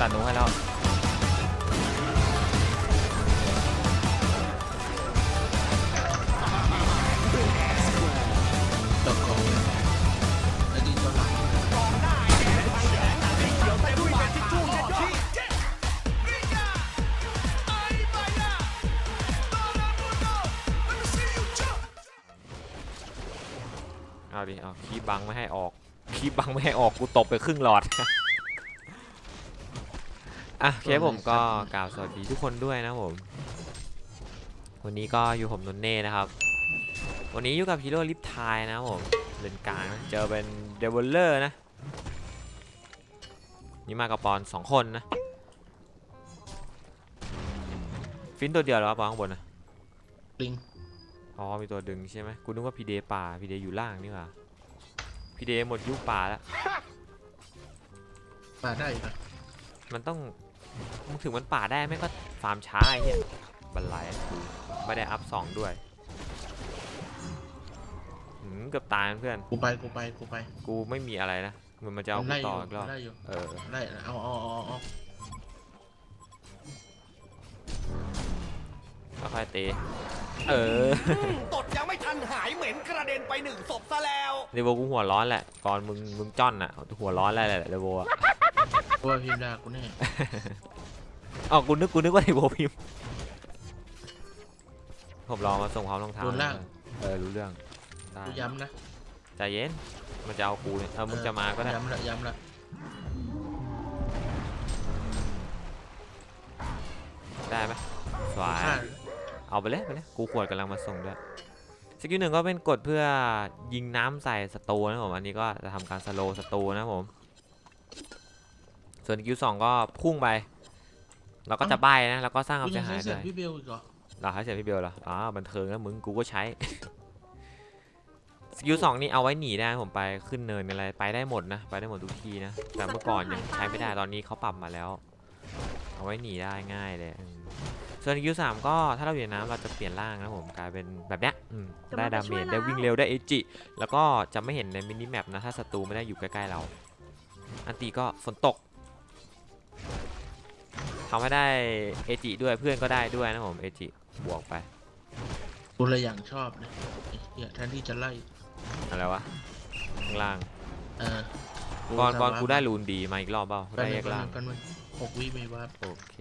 ตัดหนูให้แล้วตกของไอ้ดีตัวหลังเอาดิเอาคีบบังไม่ให้ออกคีบบังไม่ให้ออกกูตบไปครึ่งหลอด อะโอเคผมก็กล่าวสวัสดีทุกคนด้วยนะผม วันนี้ก็อยู่ผมนนเน่นะครับ วันนี้อยู่กับฮีโร่ลิฟทายนะครับผมเลนกลางนะเจอเป็นเดวลเลอร์นะ นี่มากับปอนสองคนนะ ฟินตัวเดียวเหรอปอนข้างบนนะลิงอ๋อมีตัวดึงใช่ไหมกูนึกว่าพีเดป่าพีเดอยู่ล่างนี่หว่าพีเดหมดยุคป่าแล้วมาได้อยู่นะมันต้อง มึงถึงมันป่าได้ไม่ก็ฟาร์มช้าไอ้เหี้ยบันไลกูไม่ได้อัพสองด้วยหืมเกือบตายเพื่อน กูไปกูไปกูไปกูไม่มีอะไรนะ มันมันจะเอามันกูไล่อต่อยู่อีกรอบ ไล่อยู่เออ ไล่เอาเอาเอาเอาค่อยๆเตะเออ ตดยังไม่ทันหายเหม็นกระเด็นไปหนึ่งศพซะแล้วเดโวกูหัวร้อนแหละ ก่อนมึงมึงจ้อนอะ หัวร้อนแหละแหละเดโวอะกูว่าพิมพ์ด่ากูแน่ อ๋อกูนึกกูนึกว่าเดโวพิมพ์ผมรอมาส่งความรองเท้าเออรู้เรื่องได้กูย้ำนะใจเย็นมันจะเอากูเนี่ยเออมึงจะมาก็ได้ย้ำละย้ำละได้ไหมสวกูยฆ่าเอาไปเลยไปเลยกูขวดกำลังมาส่งด้วยสกิลหนึ่งก็เป็นกดเพื่อยิงน้ำใส่ศัตรูนะผมอันนี้ก็จะทำการสโลว์ศัตรูนะผมส่วนสกิลสองก็พุ่งไป เราก็จะใบนะ แล้วก็สร้างคกูวามเสียัยงหาใช้ยเสีด้ยงวยพี่เบลอีกเหรอเราให้เสียพี่เบลเหรออ๋อบันเทิงนะมึงกูก็ใช้ สกิลสองนี่เอาไว้หนีได้นะผมไปขึ้นเนินอะไรไปได้หมดนะไปได้หมดทุกทีนะแต่เมื่อก่อนยังใช้ไม่ได้ตอนนี้เขาปรับมาแล้ว เอาไว้หนีได้ง่ายเลยอืมส่วนคิวสามก็ถ้าเราอยู่ในน้ำเราจะเปลี่ยนร่างนะผมกลายเป็นแบบเนี้ยอืมได้ดาเมจได้วิ่งเร็วได้เอจิแล้วก็จะไม่เห็นในมินิแมปนะถ้าศัตรูไม่ได้อยู่ใกล้ๆเรา อันตีก็ฝนตก ทำให้ได้เอจิด้วยเพื่อนก็ได้ด้วยนะผมเอจิบวกไปกูเลยอย่างชอบเลยไอ้เหี้ยแทนที่จะไล่อะไรวะข้างล่างเออก่อนก่อนสามารถกูได้รูนดีมาอีกรอบเปล่ากันได้เลแยยกกันล่างเลยกันเลยหกวิมีวับโอเค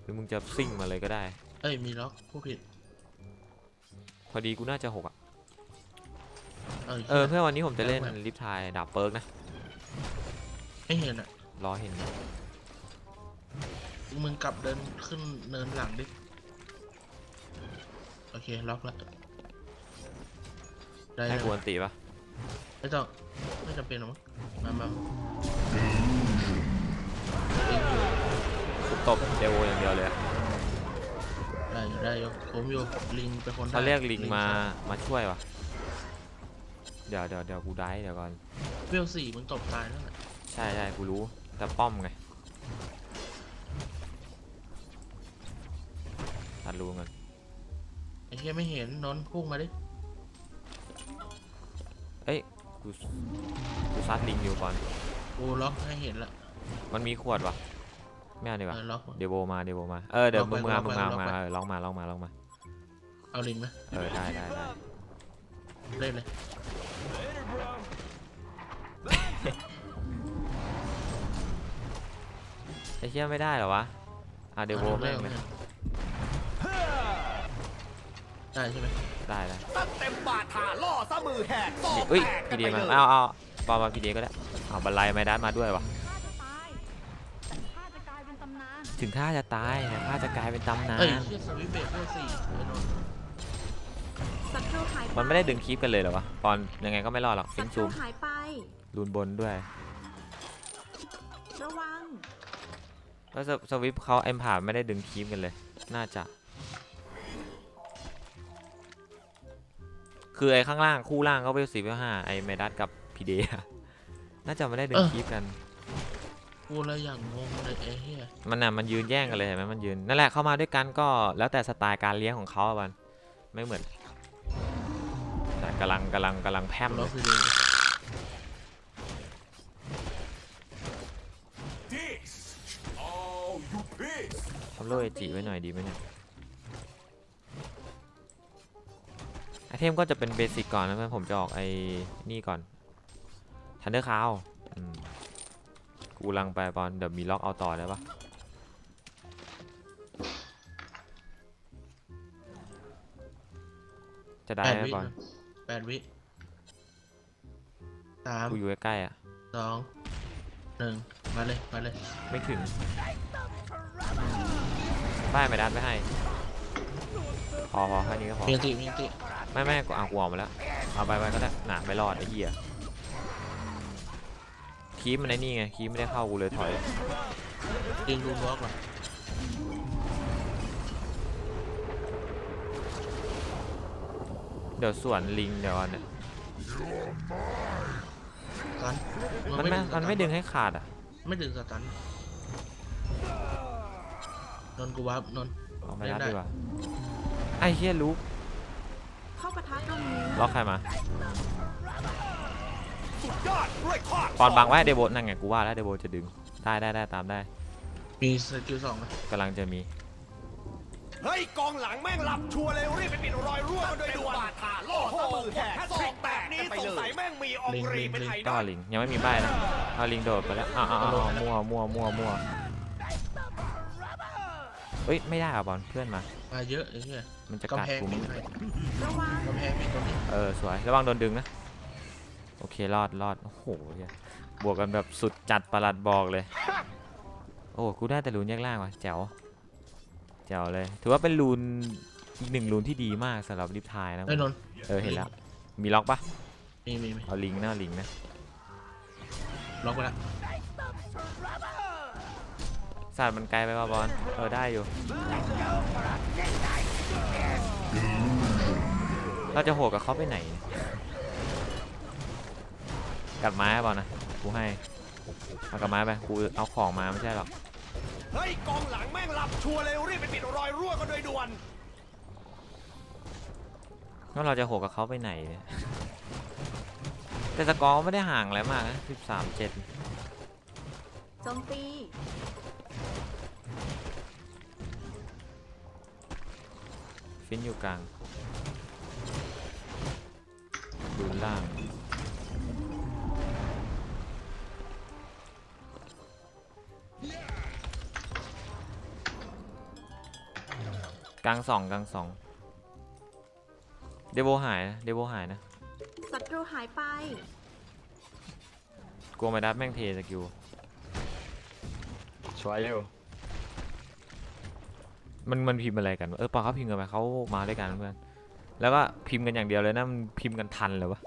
หรือมึงจะซิ่งมาเลยก็ได้ เอ้ยมีล็อกผู้ผิด พอดีกูน่าจะหกอะเออเออเพื่อวันนี้ผมจะเล่นลิฟทายดาบเปิร์กนะไม่เห็นอะรอเห็น มึงกลับเดินขึ้นเนินหลังดิ โอเค ล็อกละได้ให้แล้วกวนตีปะไม่ต้องไม่จำเป็นหรอกมั้งมามากูตบเดวอย่างเดียวเลยอะได้อยู่ได้อยู่ผมอยู่ลิงเป็นคนได้เขาเรียกลิงมาชอบมาช่วยวะเดี๋ยวเดี๋ยวเดี๋ยวกูได้เดี๋ยวก่อนเวลสี่มึงตบตายนั่นแหละใช่ใช่กูรู้แต่ป้อมไง ดรูกันไอ้เหี้ยไม่เห็นนนท์พุ่งมาดิกูกูซัดลิงอยู่ก่อน กูล็อกให้เห็นละมันมีขวดวะไม่เอาดีกเอว่าอล็อก เดโวมาเดโวมาเออเดี๋ยวล็มึอกงไว้มาล็อกมึงไว้มาล็อกมาไว้เออลองมาลองมาลองมาเอาลิงไหมเออได้ได้ได้เล่นเลยไอ้เชี่ยไม่ได้เหรอวะอะเดโวอาแม่งเลย ได้ใช่ไหมได้ได้ตั้งเต็มบาทาล่อซะมือแหกซอกเฮ้ยแตกกัพีนเดไปมาเลยเอาเอาปามาพีเดก็ได้เอาบันไลไม่ได้มาวะข้าจะตายข้าจะกลายเป็นตำนานถึงข้าจะตายแต่ข้าจะกลายเป็นตำนาเอ้ยนเชี่ยสวิตช์เบรกเวลสี่ไอ้นนท์ศัตรูหายไปมันไม่ได้ดึงคลิปกันเลยเหรอวะตอนยังไงก็ไม่รอดหรอกฟิศังตซูรูมหายไปรูนบนด้วยระวังแล้วสสวิปเขาเอ็มผ่าไม่ได้ดึงคลิปกันเลย น่าจะ คือไอ้ข้างล่างคู่ล่างก็เวลสี่เวลห้าไอ้เมดัสกับพีเดน่าจะไม่ได้ดึงคลิปกัน กูเลยอย่างงงเลยไอ้เหี้ยมันน่ะมันยืนแย่งกันเลยเห็นไหมมันยืนนั่นแหละเข้ามาด้วยกันก็แล้วแต่สไตล์การเลี้ยงของเขาอะมันไม่เหมือนแต่กำลังกำลังกำลังแพร่มกูเลล็อกยไปเลย This ทำโลเอจิไว้หน่อยดีไหมเนี่ย ไอเทมก็จะเป็นเบสิกก่อนนะเพื่อนผมจะออกไอ้นี่ก่อนทันเดอร์คาวกูกำลังไปบอลเดี๋ยวมีล็อกเอาต่อได้ปะจะได้แปดไหมวิบอลแปดวิสามกูอยู่ใกล้ๆอะ สองหนึ่งมาเลย มาเลย ไม่ถึงป้ายไม่ดันไม่ให้ พอพอแค่นี้ก็พอมีอันติมีอันติ ไม่ไม่กูเอากูออกมาแล้วเอาไปไปก็ได้หนาไม่รอดไอ้เหี้ยคีบมันไอ้นี่ไงคีบไม่ได้เข้ากูเลยถอยดึงรูนบล็อกเหรอเดี๋ยวส่วนลิงเดี๋ยวก่อนเนี่ยสตันมันไม่มันไม่ดึงให้ขาดอะไม่ดึงสตันนนท์กูวับนนท์เอาไปเล่รัดนได้ดีกว่าไอ้เหี้ยลูก เข้าปะทะตรงนี้ ล็อกใครมาสุดยอดด้วยทอดปอนบังไว้เดโบนั่นไงกูว่าแล้วเดโบจะดึงได้ได้ได้ตามได้มีสกิลสองไหมกำลังจะมีเฮ้ยกองหลังแม่งรับชัวร์เลยรีบไปปิดรอยรั่วกันโดยด่วนบาดขาโอ้โหแค่สองแบบนี้สงสัยแม่งมีอองรีเป็นไอดต้ออลลิงยังไม่มีป้ายนะเอาลิงโดดไปแล้วอ้าวอ้าวอ้าวมั่วมั่วมั่วมั่วเฮ้ยไม่ได้อะบอลเพื่อนมามาเยอะไอ้เหี้ย มันจะกัดกำแพงกูมีมั้งใครระวังกำแพงมีตรงนี้เออสวยระวังโดนดึงนะ โอเครอดรอดโอ้โหเหี้ยบวกกันแบบสุดจัดประหลัดบอกเลย โอ้กูได้แต่รูนแยกล่างว่ะแจ๋วแจ๋วเลย ถือว่าเป็นรูนอีกหนึ่งรูนที่ดีมากสำหรับลิฟทายนะเอ้ยนนท์เออเห็นแล้วมีล็อกปะมีมีมีเอาลิงนะเอาลิงนะล็อกไปละศาสตร์มันไกลไปป่ะบอลเออได้อยู่ เราจะโหดกับเขาไปไหนเนี่ยกลับไม้บอลนะ กูให้เอากลับไม้ไป กูเอาของมาไม่ใช่หรอก เฮ้ยกองหลังแม่งรับชัวร์เลยรีบไปปิดรอยรั่วกันโดยด่วน แล้วเราจะโหกกับเขาไปไหนเนี่ยแต่สกอร์ไม่ได้ห่างอะไรมากนะ13 7โจมตีฟินอยู่กลาง ดูล่าง กลางสองกลางสอง เดโบหายนะ เดโบหายนะ ศัตรูหายไป กลัวไม่ดับแม่งเทสกิลช่วยอยู่มันมันพิมพ์อะไรกันวะเออปอเขาพิมพ์กันไปเขามาด้วยกันเพื่อน แล้วก็พิมพ์กันอย่างเดียวเลยนะมันพิมพ์กันทันเลยวะ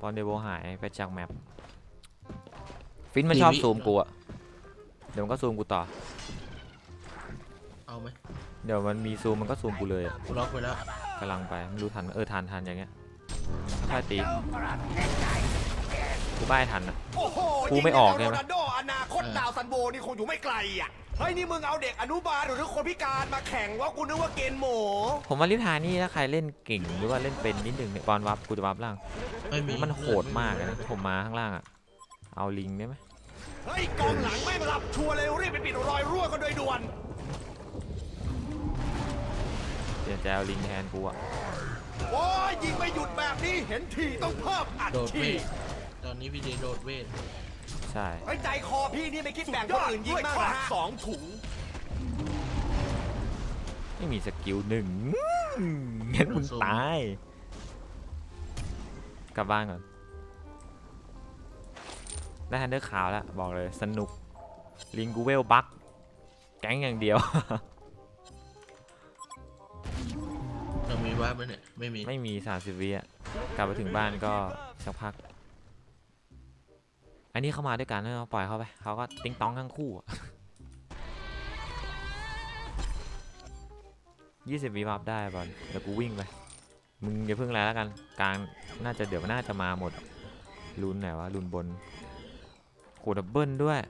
ปอนเดโบหายไปจากแมปฟินมันชอบซูมกูอะเดี๋ยวมันก็ซูมกูต่อ เอาไหมเดี๋ยวมันมีซูมมันก็ซูมกูเลยอะกูล็อกไปแล้วกำลังไปไม่รู้ทันไหมเออทันทันอย่างเงี้ยค่อยๆตีกูป้ายทันอะโอ้โหกูไม่ออกใช่ไหมโรนัลโดอนาคตดาวซันโบนี่คงอยู่ไม่ไกลอะ เฮ้ยนี่มึงเอาเด็กอนุบาลหรือคนพิการมาแข่งว่ากูนึกว่าเกณฑ์หมูผมว่าลิทานี่ถ้าใครเล่นเก่งหรือว่าเล่นเป็นนิดหนึ่งเนี่ยบอลวับกูจะวับล่าง ไม่มีมันโหดมากเลยนะผมมาข้างล่างอะเอาลิงได้ไหมเฮ้ยกองหลังแม่งรับชัวร์เลยรีบไปปิดรอยรั่วกันโดยด่วนเดี๋ยวจะเอาลิงแทนกูอะโอ้ยยิงไม่หยุดแบบนี้เห็นทีต้องเพิ่มอัดโดดเวทีทตอนนี้พี่เจโดดเวท ใช่เฮ้ยใจคอพี่นี่ไม่คิดแบ่งคนอื่นยิงบ้างนะฮะสองถุง ไม่มีสกิลหนึ่งงั้นมึงตาย กลับบ้านก่อน ได้ทันเดอร์ขาวแล้ว บอกเลยสนุก ลิงกูเวลบักแก๊งอย่างเดียว ยังมีวับไหมเนี่ย ไม่มี ไม่มีสามสิบวิอะกลับไปถึงบ้านก็สักพัก อันนี้เข้ามาด้วยกันเนอะปล่อยเขาไปเขาก็ติ้งต้องทั้งคู่ยี่สิบวิวับได้บอลเดี๋ยวกูวิ่งไป มึงอย่าเพิ่งอะไรแล้วกัน กลางน่าจะเดี๋ยวน่าจะมาหมดลุนไหนวะลุนบนโหดับเบิลด้วย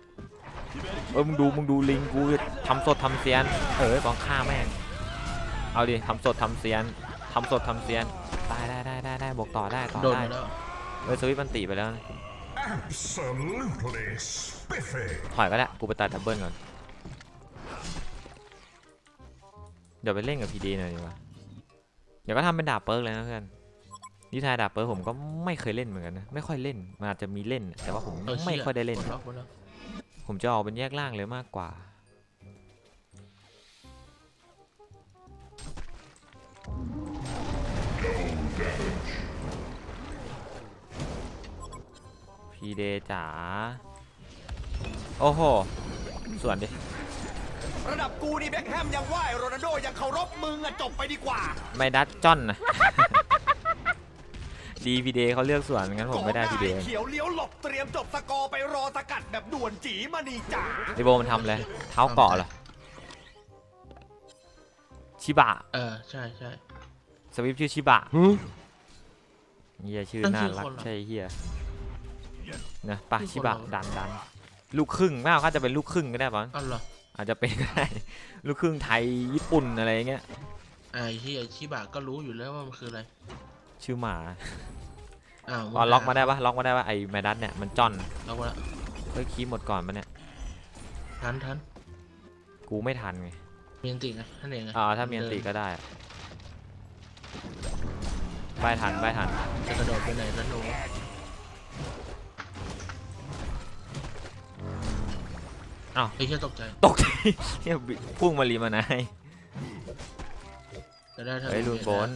เออมึงดูมึงดูลิงกูทำสดทำเซียน เออกองฆ่าแม่ง เอาดิทำสดทำเซียนทำสดทำเซียนได้ได้ได้ได้ได้บวกต่อได้ต่อโดดได้มาแล้วเออสวิตช์มันตีไปแล้วนะ Absolutely spiffy. ถอยก็ได้กูไปตัดดับเบิลก่อน เดี๋ยวไปเล่นกับพีดีหน่อยดีกว่า เดี๋ยวก็ทำเป็นดาบเปิร์กเลยนะเพื่อนนิทายดาบเปิร์กผมก็ไม่เคยเล่นเหมือนกันนะ ไม่ค่อยเล่น มันอาจจะมีเล่น แต่ว่าผมเออไม่เชี่ค่อยได้เล่นกล็อกหมดแล้วผมจะออกเป็นแยกล่างเลยมากกว่า พีเดจ๋า โอ้โห ส่วนดิ ระดับกูนี่แบ็คแฮมยังไหวโรนัลโดยังเคารพมึงอะจบไปดีกว่าไม่ดัดจอนนะ ดีพีเดเขาเลือกส่วนงั้นผมไม่ได้พีเดกองหน้าเขียวเลี้ยวหลบเตรียมจบสกอร์ไปรอสกัดแบบด่วนจีมานีจ๋าไอโบมันทำเลยเท้าเกาะเหรอ ชิบะ เออ ใช่ใช่ สวิฟชื่อชิบะเฮียชื่อตั้งน่าชื่อรักคนเหรอใช่เฮีย นะปะชื่อคนชิบะเหรอดันดันลูกครึ่งไม่เอาเขาจะเป็นลูกครึ่งก็ได้ปะอ้าวเหรออาจจะเป็นก็ได้ลูกครึ่งไทยญี่ปุ่นอะไรอย่างเงี้ยไอ้ที่ไอ้ชิบะก็รู้อยู่แล้วว่ามันคืออะไรชื่อหมาอ้าวอ๋อล็อกมาได้ปะล็อกมาได้ปะไอแมดัสเนี่ยมันจอนล็อกมาแล้วเฮ้ยคีย์หมดก่อนปะเนี่ยทันทันกูไม่ทันไงเมียนติไงท่านเองไงอ่าถ้ามีอันติก็ได้อะไปทันไปทันจะกระโดดไปไหนแล้วหนู อ้าวไอ้แค่ตกใจตกใจเนี่ยพุ่งมารีมานายจะได้เธอเฮ้ยลูนบน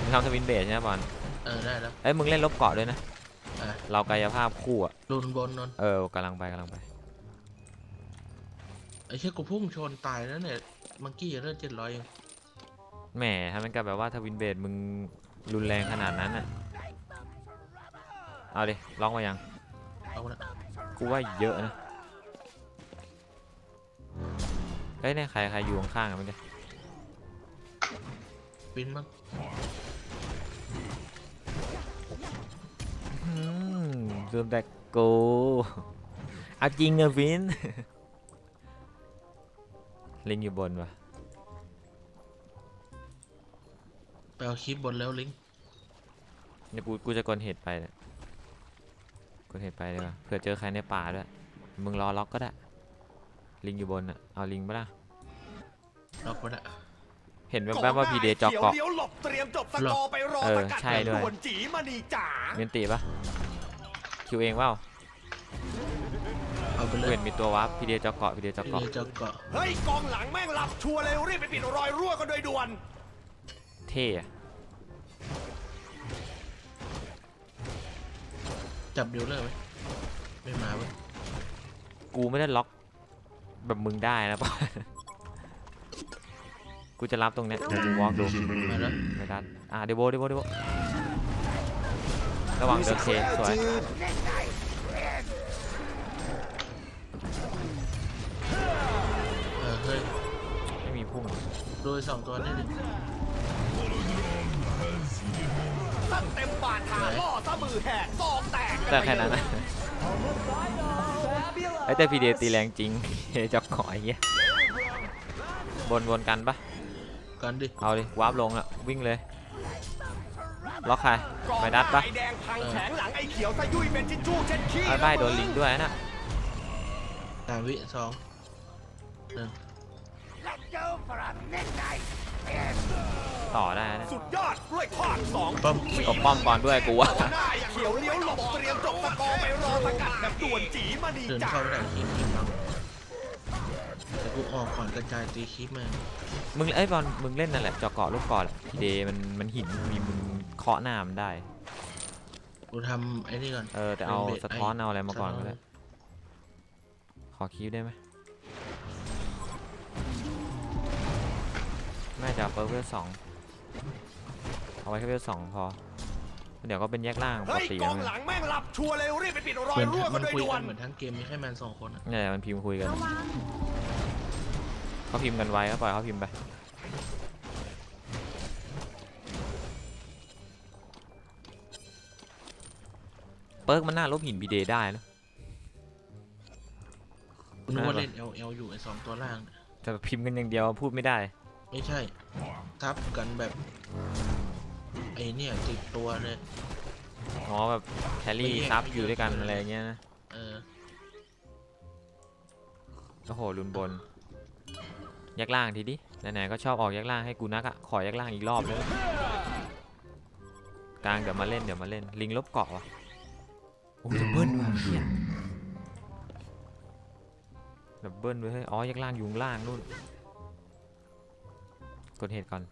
มึงทำสวินเบสใช่ไหมบอลเออได้แล้ว เอ้ยมึงเล่นลบเกาะด้วยนะอะ เรากายภาพคู่อะลูนบนนนเออกำลังไปกำลังไปไอ้แค่กูพุ่งชนตายแล้วเนี่ยมังกี้เลือดเจ็ดร้อยเองแหมถ้ามันกับแบบว่าทวินเบสมึงรุนแรงขนาดนั้นอะเอาดิล็อกมายังเอาละกูว่าเยอะนะ เฮ้ยเนี่ยใครใครอยู่ข้างๆกันเมื่อกี้ปิ้นมั้งอืมซูมแต่กูเอาจริงเหรอะฟิน ลิงอยู่บนวะไปเอาคลิปบนแล้วลิงก์เดี๋ยวกูกูจะกดเห็ดไปเนี่ยกดเห็ดไปดีกว่าเผื่อเจอใครในป่าด้วย มึงรอล็อกก็ได้ ลิงอยู่บนอะ เอาลิงปะล่ะล็อกไปละ เห็นแวบๆว่าพีเดจอกเกาะเขียวเลี้ยวหลบเตรียมจบสกอร์ไปรอเอสอกัดใช่แบบด้วยด่วนจีมานีจ๋าเมียนตีปะคิวเองเปล่าเอาไปเลกูยเห็นมีตัววับพีเดจอกเกาะพีเดจอกพี่เกาะเดจะเกาะเฮ้ยกองหลังแม่งหลับชัวร์เลยรีบไปปิดรอยรั่วกันโดยด่วน เท่อะจับเดียวเลยไหมไม่มาเว้ยกูไม่ได้ล็อก แบบมึงได้นะปะกูจะรับตรงเนี้ยเดี๋ยวกูวอล์กดูมาแล้วไม่ได้อะเดโบเดโบเดโบระวังเดินเคสวยเออเฮ้ยไม่มีพุ่งโดยสองตัวนี่ดิตั้งเต็มบาดขาล่อซะมือแหกซองแตกกัแต่ไปแค่นั้นเลยนะ ไอ้ยแต่พีเดตีแรงจริงเฮ้ยจะขอไอ้เงี้ยบนวนกันปะกันดิเอาดิวาร์ปลงอะวิ่งเลย ล็อกใครกองไม่หดัน้าดปะไอแดงพังแข็งหลังไอเขียวซะยุ่ยเป็นชิชชู่เช็ดขี้ไอ้ใบโดนลิงด้วยนะสามวิสองหนึ่ง ต่อได้นะสุดยอดกล้วยทอดสองป้อมตบป้อมก่อนด้วยกูอะกองหน้าเขียวเลี้ยวหลบเตรียมจบสกอร์ไปรอสกัดแบบด่วนจีมานีเดินจ๋าเข้าไม่ได้คลิปคลิปบังแต่กูออกก่อนกระจายตีคลิปมามึงเอ้ยบอลมึงเล่นนั่นแหละเจาะเกาะลูกเกาะแหละพีเดมันมันหินมีมึงเคาะหน้ามันได้ กูทำไอ้นี่ก่อนเออแต่เอาเป็นเบ็ดสะท้อนไอ้เอาอะไรมาก่อนสะท้ก็อนได้ ขอคิวได้ไหมแม่จะเอาเปิร์กเวลสอง เอาไว้แค่เวลสองพอ เดี๋ยวก็เป็นแยกล่างปเฮ้กยติกแล้อวงไงหลังแม่งหลับชัวร์เลยรีบไปปิดรอเหยมือนรั่วกัมันนโดยคุยด่วกันนเหมือนทั้งเกมมีแค่แมนสองคนอะเนี่ยมันพิมพ์คุยกันระวังเขาพิมพ์กันไว้ก็ปล่อยเขาพิมพ์ไปเปิร์กมันน่าลบหินบีเดได้นะกูนึกว่าเล่น LL อยู่ไอ้สองตัวล่างเนี่ยแต่พิมพ์กันอย่างเดียวพูดไม่ได้ ไม่ใช่ ทับกันแบบ ไอ้เนี่ยติดตัวเลย อ๋อแบบแครี่ซับอยู่ด้วยกันอะไรอย่างเงี้ยนะเออ โอ้โหลุนบนแยกล่างทีดิไหนๆก็ชอบออกแยกล่างให้กูนักอะขอแยกล่างอีกรอบเลยกลางเดี๋ยวมาเล่นเดี๋ยวมาเล่นลิงลบเกาะวะโอ้ยดับเบิ้ลว่ะเฮียดับเบิ้ลเว้ยเฮ้ยอ๋อแยกล่างอยู่ข้างล่างนู่น กดเหตุก่อน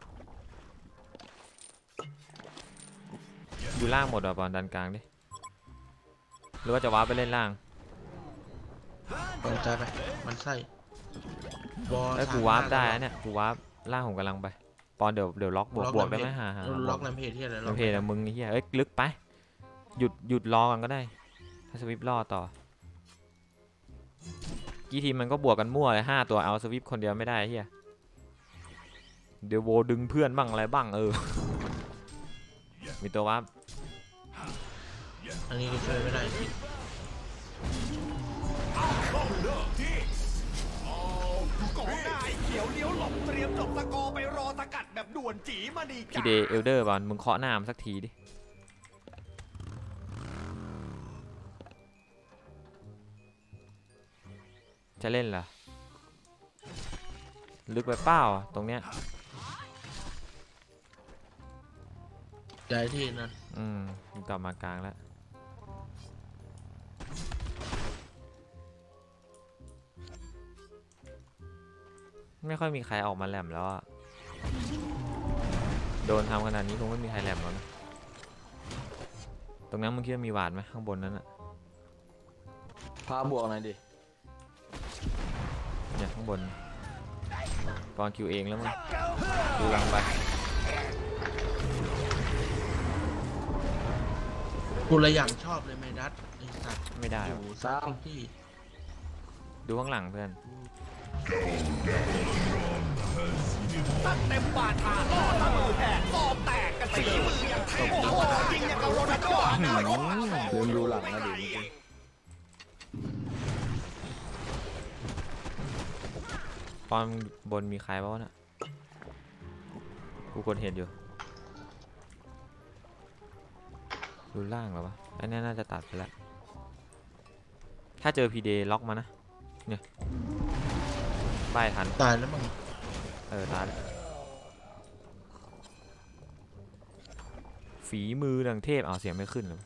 อยู่ล่างหมดเหรอบอลดันกลางดิ หรือว่าจะว้าร์ปไปเล่นล่างสนใจไป มันไส้บอลไอ้ยกูวาร์ปได้นะเนี่ย กูวาร์ปล่างผมกำลังไปปอนเดี๋ยวเดี๋ยวล็อกบวกบวกได้ไหมหาหาล็อกแรมเพจที่อะไรโอเคแต่มึงไอ้เฮียเอ้ยลึกไป หยุดหยุดรอกันก็ได้ ถ้าสวิปรอต่อ กี่ทีมมันก็บวกกันมั่วเลยห้าตัวเอาสวิปคนเดียวไม่ได้ไอ้เฮีย เดี๋ยวโวดึงเพื่อนบ้างอะไรบ้างเออ มีตัววาร์ปอันนี้ก็ช่วยไม่ได้จริงกองหน้าไอ้เขียวเลี้ยวหลบเตรียมจบสกอร์ไปรอสกัดแบบด่วนจีมาดีพีเดเอลเดอร์บอลมึงเคาะหน้ามันสักทีดิจะเล่นเหรอ ลึกไปเป้าตรงเนี้ย ย้ายที่นั่นอืมมึงกลับมากลางแล้ว ไม่ค่อยมีใครออกมาแหลมแล้วอะโดนทำขนาดนี้คงไม่มีใครแหลมแล้วนะ ตรงนั้นมึงคิดว่ามีหวาดไหมข้างบนนั้นอะพาบวกหน่อยดิ เนี่ยข้างบนตอนคิวเองแล้วมึงดูลังไป กูเลยอย่างชอบเลยไมดัสไอ้สัตว์ไม่ได้อหรอกยู่ซักที่ดูข้างหลังเพื่อน ตั้งเต็มบาทาล่อตะมือแหกซอกแตกกันไปเลยมือยังเทพโอ้โหยิงอย่างกับโรนัลโดอนาคตดาวซันโวลืมดูหลังนะดิเมื่อกี้ตอนบนมีใครบ้างวะน่ะ กูกดเห็นอยู่ ดูล่างเหรอวะอันนี้น่าจะตัดไปแล้ว ถ้าเจอพีเดล็อกมานะ เนี่ยป้ายทัน ตายแล้วมึงเออ ตายแล้วฝีมือดังเทพ เอาเสียงไม่ขึ้นเลย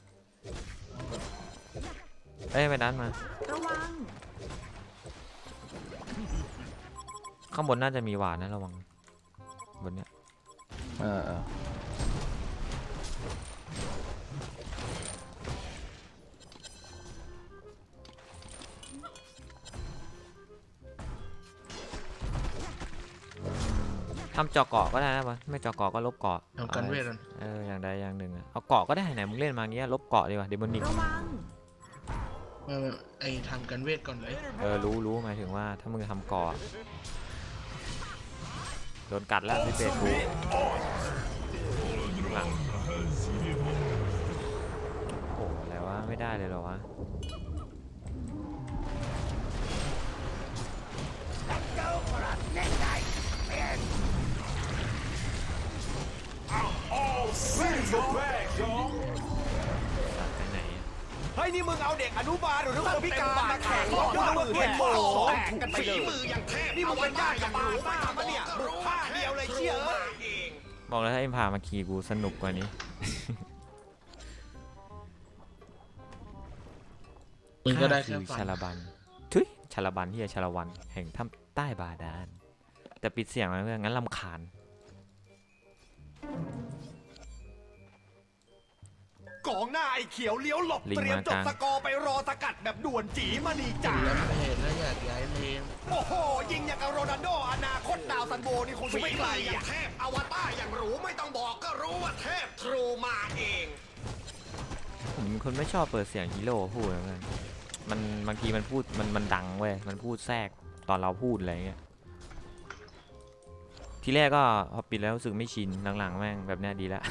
เอ้ยไปนั้นมา ระวัง ข้างบนน่าจะมีหวานนะระวัง บนเนี้ย เออเออ ทำเจาะเกาะก็ได้นะมันไม่เจาะเกาะก็ลบเกาะทำกันเวทอามันเอออย่างใดอย่างหนึ่งอะเอาเกาะก็ได้ไหนมึงเล่นมาอย่างเงี้ยลบเกาะดีกว่าเดมอนิกระวังไม่ไม่ไอ้ทำกันเวทก่อนเลยเออรู้รู้หมายถึงว่าถ้ามึงทำเกาะโดนกัดแล้วพิเศษกูหลังโอ้อะไรวะไม่ได้เลยเหรอวะ ไปไหนอะเฮ้ยนี่มึงเอาเด็กอนุบาลหรือว่าพิการมาแข่งล่อตะมือแหกโอ้โหแตกกันไปเลยมือยังเทพนี่มึงเป็นญาติกับบาซ่ามาเนี่ยบุกผ้าเดียวเลยเชี่ยเอ้ยบอกแล้วถ้าเอ็มพามาขี่กูสนุกกว่านี้ มึงก็ได้ข้าแค่คือฟัชานลบันทุยชาลบันที่ชาลวัน แห่งถ้ำใต้บาดาลแต่ปิดเสียงไว้เพื่องั้นลำคาญ กองหน้าไอ้เขียวเลี้ยวหลบลิงเตรียมมาจกบลาง สกอร์ไปรอสกัดแบบด่วนจีมาดีจ่าแล้วไม่เห็นแล้วอยากย้ายเลนโอ้โห ยิงอย่างกับโรนัลโดอนาคตดาวซันโบนี่คงจะไม่ไกลอะเทพอวตารอย่างหรูไม่ต้องบอกก็รู้ว่าเทพทรูมาเอง ผมเป็นคนไม่ชอบเปิดเสียงฮีโร่พูดนะเพื่อนมันบางทีมันพูดมันมันดังเว้ย มันพูดแทรกตอนเราพูดอะไรเงี้ย ทีแรกก็พอปิดแล้วรู้สึกไม่ชินหลังๆแม่งแบบเนี้ยดีแล้ว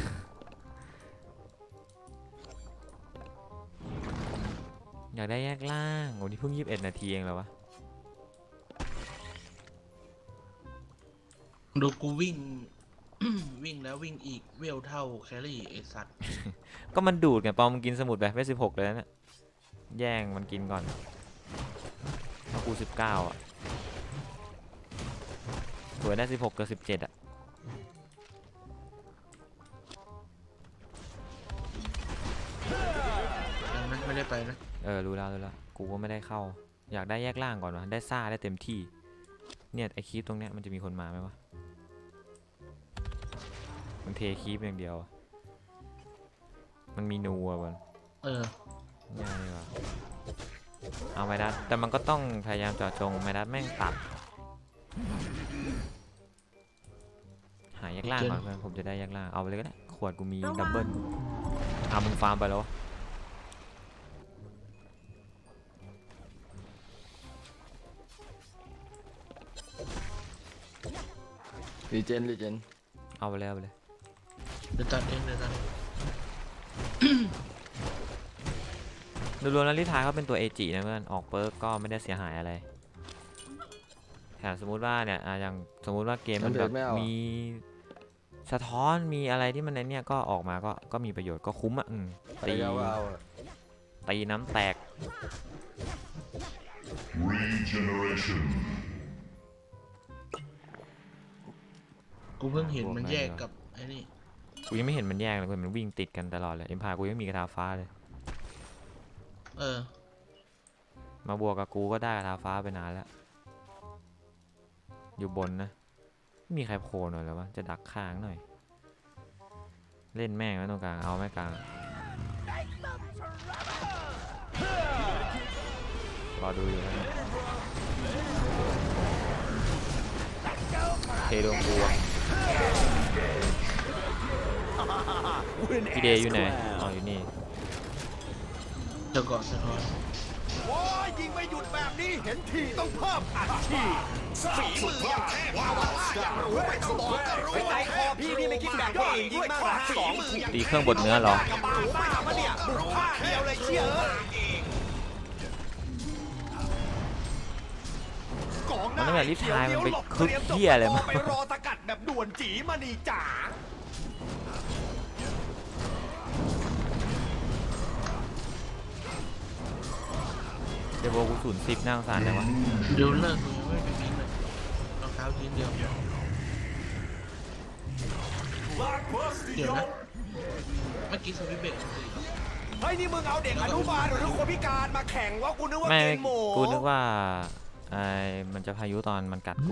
อยากได้แยกล่างโอ้นี่เพิ่ง21นาทีเองเหรอวะดูกูวิ่ง วิ่งแล้ววิ่งอีกเวลเท่าแครี่ไอสัตว์ก็มันดูดไงปอมมึงกินสมุดไปเวสิบหกเลยนะเนี่ยแย่งมันกินก่อนเอากูสิบเก้าอะสวยได้สิบหกกับสิบเจ็ดอะยังนะไม่ได้ไปนะ เออรู้แล้วรู้แล้วกูก็ไม่ได้เข้า อยากได้แยกล่างก่อนวะได้ซ่าได้เต็มที่ เนี่ยไอคีปตรงเนี้ยมันจะมีคนมาไหมวะมันเทคีปอย่างเดียวอะมันมีนูอะบอลเออง่ายเลยว่ะเอาไมดัดแต่มันก็ต้องพยายามเจาะจงไมดัดแม่งตัด หาแยกล่างก่อนเพื่อนผมจะได้แยกล่างเอาไปเลยก็ได้ขวดกูมีดับเบิลเอามึงฟาร์มไปแล้ว รีเจนรีเจนเอาไปเลยเอาไปเลยเดี๋ยวตัดเองเดี๋ยวตัดเองรวมๆแล้วลิทายเขาเป็นตัวเอจินะเพื่อนออกเปิร์กก็ไม่ได้เสียหายอะไรแถมสมมุติว่าเนี่ยอะอย่างสมมุติว่าเกมมันแบบมีสะท้อนมีอะไรที่มันในเนี่ยก็ออกมาก็ก็มีประโยชน์ก็คุ้มอะอืมไปตียาวเอาอะตีน้ำแตก Regeneration. กูเพิ่งเห็นบวกมันได้แยกด้วยกับไอ้นี่กูยังไม่เห็นมันแยกเลยเพื่อนมันวิ่งติดกันตลอดเลยเอ็มพากูยังมีกระทาฟ้าเลย เออ มาบวกกับกูก็ได้กระทาฟ้าไปนานแล้ว อยู่บนนะไม่มีใครโผล่หน่อยแล้ววะจะดักค้างหน่อย เล่นแม่งไว้ตรงกลางเอาแม่กลางรอดูอยู่นะเทดวงกูอะ พี่เดย์อยู่ไหนอ๋ออยู่นี่เดี๋ยวก่อนสะท้อนโอ้ยยิงไม่หยุดแบบนี้เห็นทีต้องเพิ่มอัดฉีดฝีมืออย่างเทพว้าวอยากรู้ไม่ต้องบอกก็รู้ใจคอพี่นี่ไม่คิดแบ่งคนอื่นยิงมากกว่าสองตีเครื่องบดเนื้อเหรอกระบาลบ้ามาเนี่ยบุกผ้าเดียวเลยเชี่ยเอ้ยกองหมันน้าตั้งแต่รีบทายมันไปเดี๋วหลบคึกตรีมจบเหี้ยอะไรมาไปรอสกั ดแบบด่วนจีมานีจ๋าเดยวโบกูศูนย์สิบน่าสงสารจังวะเดี๋ยวเลิกกูยังไม่ไปวิ่งเลยรองเท้าทีเดียว เดี๋ยวนะ เมื่อกี้สวิตช์เบรกมันคือเฮ้ยนี่มึงเอาเด็กอนุบาลหรือคนพิการมาแข่งว่ากูนึกว่าไม่เกมโหมกูนึกว่าไอ้มันจะพายุตอนมันกัดกู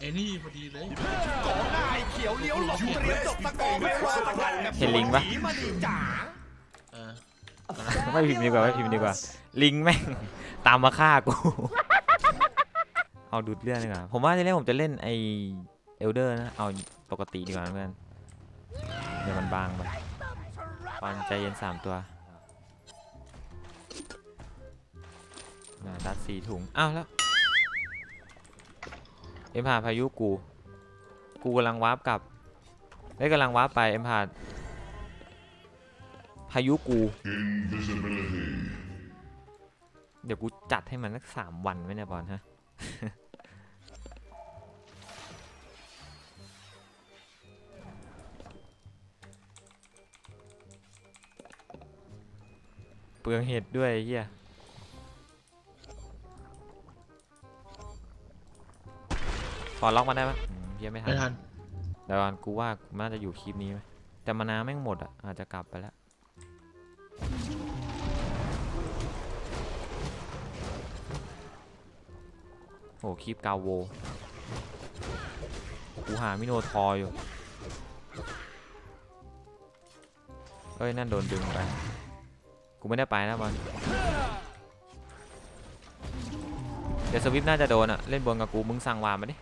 ไอ้นี่พอดีเลยกองหน้าไอ้เขียวเลี้ยวหลบเตรียมจบตะกอไม่รอสกัดแบบเห็นลิงปะ ผีมาดีจ๋าเออไม่พิมพ์ดีกว่าไม่พิมพ์ดีกว่า ลิงแม่ง ตามมาฆ่ากู เอาดูดเลือดดีกว่าผมว่าจะเล่นผมจะเล่นไอเอลเดอร์นะ เอาปกติดีกว่าเพื่อนเดี๋ยวมันบางไปตอนใจเย็นสามตัวน่ะดัดสี่ถุง อ้าวแล้ว เอ็มพาพายุกู กูกำลังวาร์ปกลับได้ยกำลังวาร์ปไปเอ็มพาพายุกู Invisibility. เดี๋ยวกูจัดให้มันสักสามวันไว้เนี่ยบอลฮะเปลืองเห็ดด้วยไอ้เฮีย พอล็อกมาได้ปะอืมเฮียไม่ทัไม่นทันเดี๋ยวก่อนกูว่ามันน่าจะอยู่คลิปนี้ไหมแต่มานาแม่งหมดอะอาจจะกลับไปแล้วโหคลิปกาโวกูหามิโนทอร์อยู่เอ้ยนั่นโดนดึงไปกูไม่ได้ไปนะบอลเดี๋ยวสวิปน่าจะโดนอะเล่นบนกับกูมึงสั่งวางมาดิ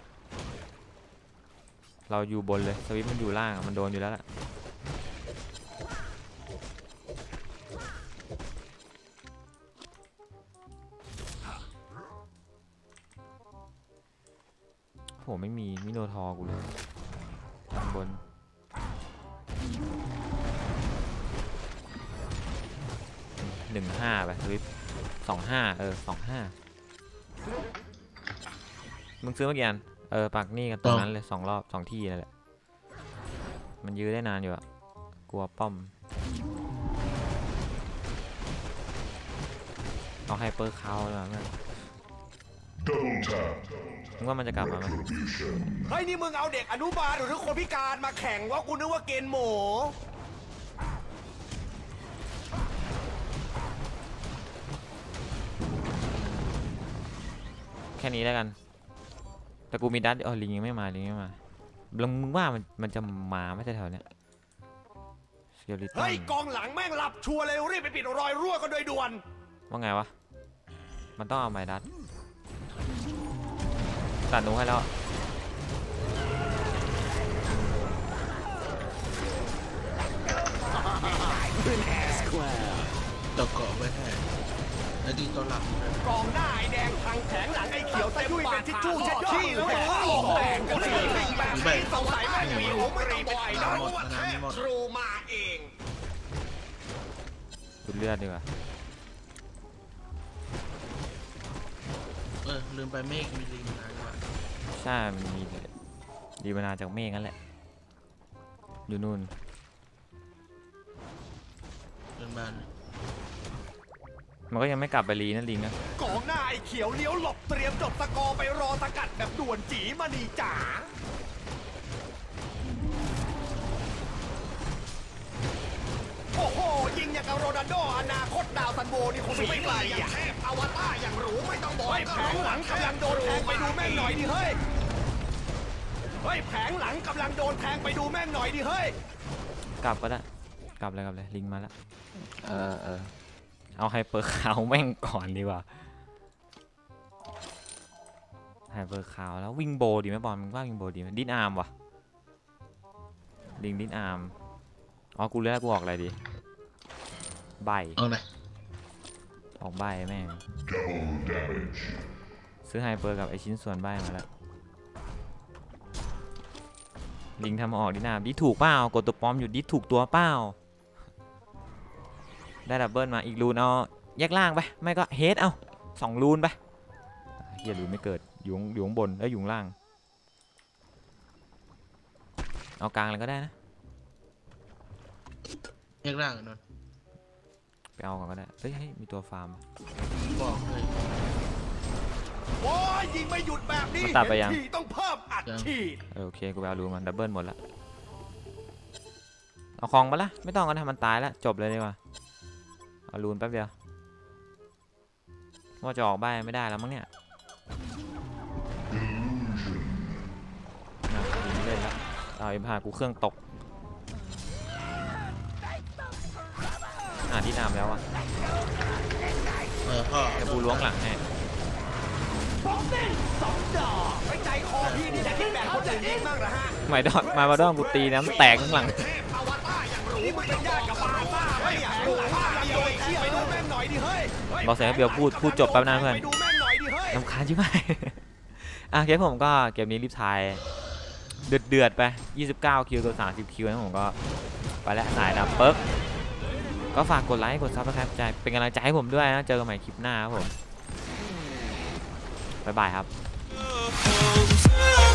เราอยู่บนเลยสวิปมันอยู่ล่างมันโดนอยู่แล้วแหละโหไม่มีมิโนทอร์กูเลยข้างบนหนึ่งห้าไปสวิปสองห้าเออสองห้ามึงซื้อเมื่อกี้อัน เออปักนี่กันตรงนั้นเลยสองรอบสองที่นั่นแหละ มันยื้อได้นานอยู่อะกลัวป้อม เอาไฮเปอร์เขาแล้วมัน Double tap. มึงว่ามันจะกลับมาไหม Retribution. เฮ้ยนี่มึงเอาเด็กอนุบาลหรือคนพิการมาแข่งว่ากูนึกว่าเกณฑ์หมูแค่นี้แล้วกัน แต่กูมีดัตเออลิงยังไม่มาลิงยังไม่มาแล้วมึงว่ามันมันจะมาไหม่แถวๆเนี้ยสเกลิตัเฮ้ยนกองหลังแม่งหลับชัวร์เลยรีบไปปิดรอยรั่วกันโดยด่วนว่าไงวะมันต้องเอาไม้ดัดตัดหนูให้แล้วตะเกาะไว้ให้ แล้วดีตัวหลักกองหน้าไอ้แดงทางแผงหลังไอ้เขียวตะยุ่ยเป็นทิชชู่เช็ดขี้แล้วไอ้โอ้โหแดงกันสีแบบนี้สงสัยแม่งมีหัวไม่ต้องบ่อยนะว่าเทพครูมาเองดูดเลือดดีกว่าเออลืมไปเมฆมีลิงนะด้วยใช่มันมีดีมานาจากเมฆนั่นแหละอยู่นู่นเรื่องบ้าน มันก็ยังไม่กลับไปรีนั่นลิงนะกองหน้าไอ้เขียวเลี้ยวหลบเตรียมจบสกอร์ไปรอสกัดแบบด่วนจีมานีจ๋าโอ้โห ยิงอย่างกับโรนัลโดอนาคตดาวซันโบนี่คงไม่ไกลอะเทพอวตารอย่างหรูไม่ต้องบอกแผงหลังกำลังโดนแทงไปดูแม่งหน่อยดิเฮ้ยเฮ้ยแผงหลังกำลังโดนแทงไปดูแม่งหน่อยดิเฮ้ยกลับก็ได้กลับเลยกลับเลยลิงมาแล้วเออเออ เอาไฮเปอร์คาวแม่งก่อนดีกว่าไฮเปอร์คาวแล้ววิ่งโบดีไหมบอลมึงว่าวิ่งโบดีไหมดินอาร์มวะลิงดินอาร์มอ๋อกูเลือกกูออกอะไรดีใบเอาไหนออกใบแม่ง Double damage. ซื้อไฮเปอร์กับไอชิ้นส่วนใบมาแล้วลิงทำมาออกดินอาร์มดิถูกเปล่ากดตัวปลอมอยู่ดิถูกตัวเปล่า ได้ดับเบิลมาอีกรูนเอาแยกล่างไปไม่ก็เฮดเอาสองรูนไปเฮียรูนไม่เกิดอยู่ข้างอยู่ข้างบนแล้วอยู่ข้างล่าง เอากลางเลยก็ได้นะแยกร่างกันนนท์ไปเอาก่อนก็ได้เฮ้ยเฮ้ยมีตัวฟาร์ม บอกเลย โอ้ยยิงไม่หยุดแบบนี้มันตัดไปยัง เห็นทีต้องเพิ่มอัดฉีดเออโอเคกูไปเอารูนมันดับเบิลหมดละเอาคลองไปละไม่ต้องกันทำมันตายแล้วจบเลยดีกว่า เอารูนแป๊บเดียวว่าจะออกใบไม่ได้แล้วมั้งเนี่ย Illusion. นะยิงเล่นแล้วเอาเอ็มพากูเครื่องตกอ่าที่นามแล้วอะเออพ่อเดี๋ยวกูล้วงหลังให้ไว้ใจคอพี่นี่จะคิดแบบคนอื่นยิงบ้างเหรอฮะไม่ดอดมามาดองกูตีน้ำแตกข้างหลัง บอกเสียงให้เบียร์พูดพูดจบแป๊บนะเพื่อนไปดูแม่งหน่อยดิเฮ้ยลำคาญใช่ไหมอะเกมผมก็เกมนี้รีบทายเดือดเดือดๆไป 29 คิวกับ30 คิวนะผมก็ไปแล้วสายดับปึ๊บก็ฝากกดไลค์กดซับสไครป์ใจเป็นกำลังใจให้ผมด้วยนะเจอกันใหม่คลิปหน้าครับผมบ๊ายบายครับ Oh,